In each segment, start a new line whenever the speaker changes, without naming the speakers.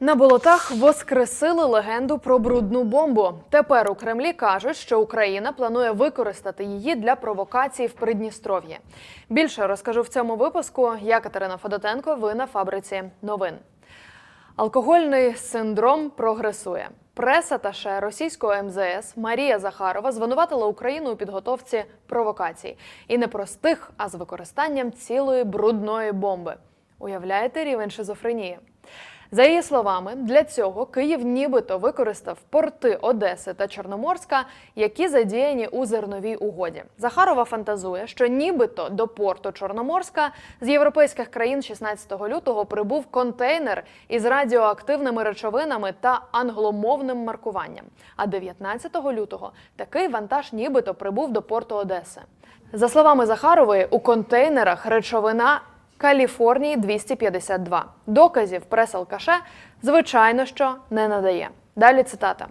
На болотах воскресили легенду про брудну бомбу. Тепер у Кремлі кажуть, що Україна планує використати її для провокацій в Придністров'ї. Більше розкажу в цьому випуску. Я Катерина Федотенко. Ви на фабриці новин. Алкогольний синдром прогресує. Прес-аташе російського МЗС Марія Захарова звинуватила Україну у підготовці провокацій і не простих, а з використанням цілої брудної бомби. Уявляєте рівень шизофренії? За її словами, для цього Київ нібито використав порти Одеси та Чорноморська, які задіяні у зерновій угоді. Захарова фантазує, що нібито до порту Чорноморська з європейських країн 16 лютого прибув контейнер із радіоактивними речовинами та англомовним маркуванням. А 19 лютого такий вантаж нібито прибув до порту Одеси. За словами Захарової, у контейнерах речовина Каліфорнії 252. Доказів прес-алкаше, звичайно, що не надає. Далі цитата.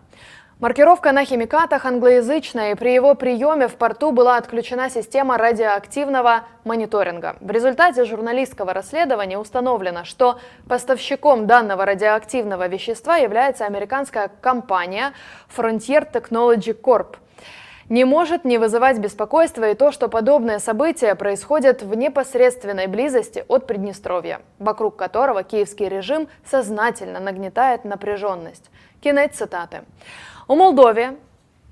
Маркировка на химикатах англоязычная, и при его приеме в порту была отключена система радиоактивного мониторинга. В результате журналистского расследования установлено, что поставщиком данного радиоактивного вещества является американская компания Frontier Technology Corp. Не может не вызывать беспокойства и то, что подобные события происходят в непосредственной близости от Приднестровья, вокруг которого киевский режим сознательно нагнетает напряженность. Кінець цитати. У Молдові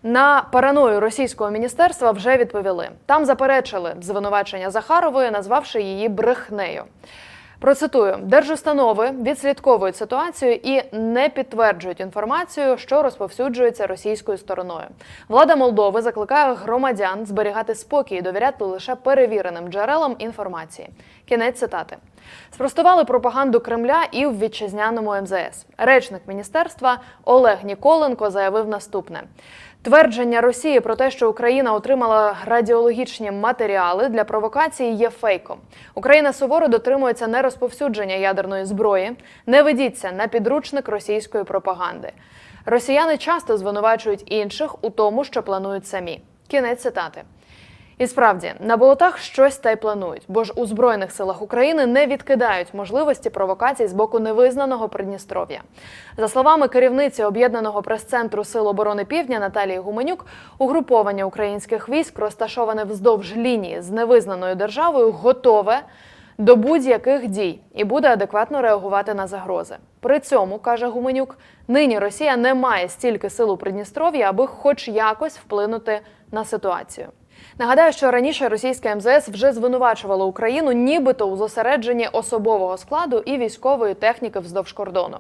на параною російського міністерства вже відповіли. Там заперечили звинувачення Захарової, назвавши її брехнею. Процитую, держустанови відслідковують ситуацію і не підтверджують інформацію, що розповсюджується російською стороною. Влада Молдови закликає громадян зберігати спокій і довіряти лише перевіреним джерелам інформації. Кінець цитати. Спростували пропаганду Кремля і в вітчизняному МЗС. Речник міністерства Олег Ніколенко заявив наступне. Твердження Росії про те, що Україна отримала радіологічні матеріали для провокації, є фейком. Україна суворо дотримується нерозповсюдження ядерної зброї. Не ведіться на підручник російської пропаганди. Росіяни часто звинувачують інших у тому, що планують самі. Кінець цитати. І справді на болотах щось та й планують, бо ж у збройних силах України не відкидають можливості провокацій з боку невизнаного Придністров'я. За словами керівниці об'єднаного прес-центру Сил оборони Півдня Наталії Гуменюк, угруповання українських військ, розташоване вздовж лінії з невизнаною державою, готове до будь-яких дій і буде адекватно реагувати на загрози. При цьому каже Гуменюк, нині Росія не має стільки сил у Придністров'ї, аби хоч якось вплинути на ситуацію. Нагадаю, що раніше російське МЗС вже звинувачувало Україну, нібито у зосередженні особового складу і військової техніки вздовж кордону.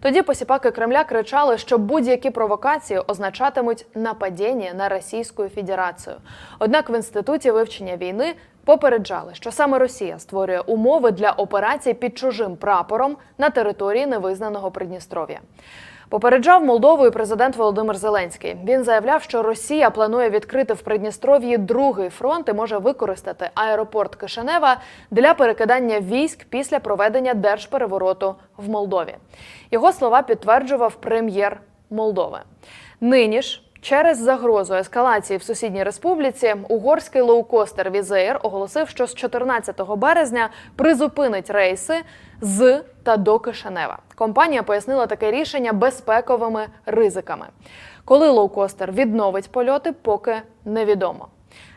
Тоді посіпаки Кремля кричали, що будь-які провокації означатимуть нападіння на Російську Федерацію. Однак в інституті вивчення війни попереджали, що саме Росія створює умови для операцій під чужим прапором на території невизнаного Придністров'я. Попереджав Молдову і президент Володимир Зеленський. Він заявляв, що Росія планує відкрити в Придністров'ї другий фронт і може використати аеропорт Кишинева для перекидання військ після проведення держперевороту в Молдові. Його слова підтверджував прем'єр Молдови. Нині ж. Через загрозу ескалації в сусідній республіці угорський лоукостер Візеєр оголосив, що з 14 березня призупинить рейси з та до Кишинева. Компанія пояснила таке рішення безпековими ризиками. Коли лоукостер відновить польоти, поки невідомо.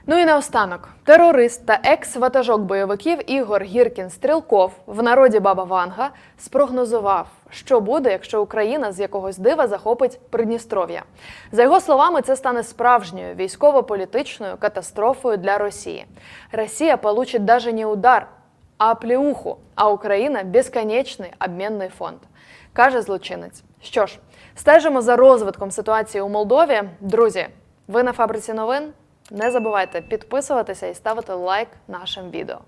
Ну і наостанок, терорист та екс-ватажок бойовиків Ігор Гіркін Стрілков в народі Баба Ванга спрогнозував, що буде, якщо Україна з якогось дива захопить Придністров'я. За його словами, це стане справжньою військово-політичною катастрофою для Росії. Росія получить даже не удар, а плеуху, а Україна безконечний обмінний фонд, каже злочинець. Що ж, стежимо за розвитком ситуації у Молдові. Друзі, ви на фабриці новин. Не забувайте підписуватися і ставити лайк нашим відео.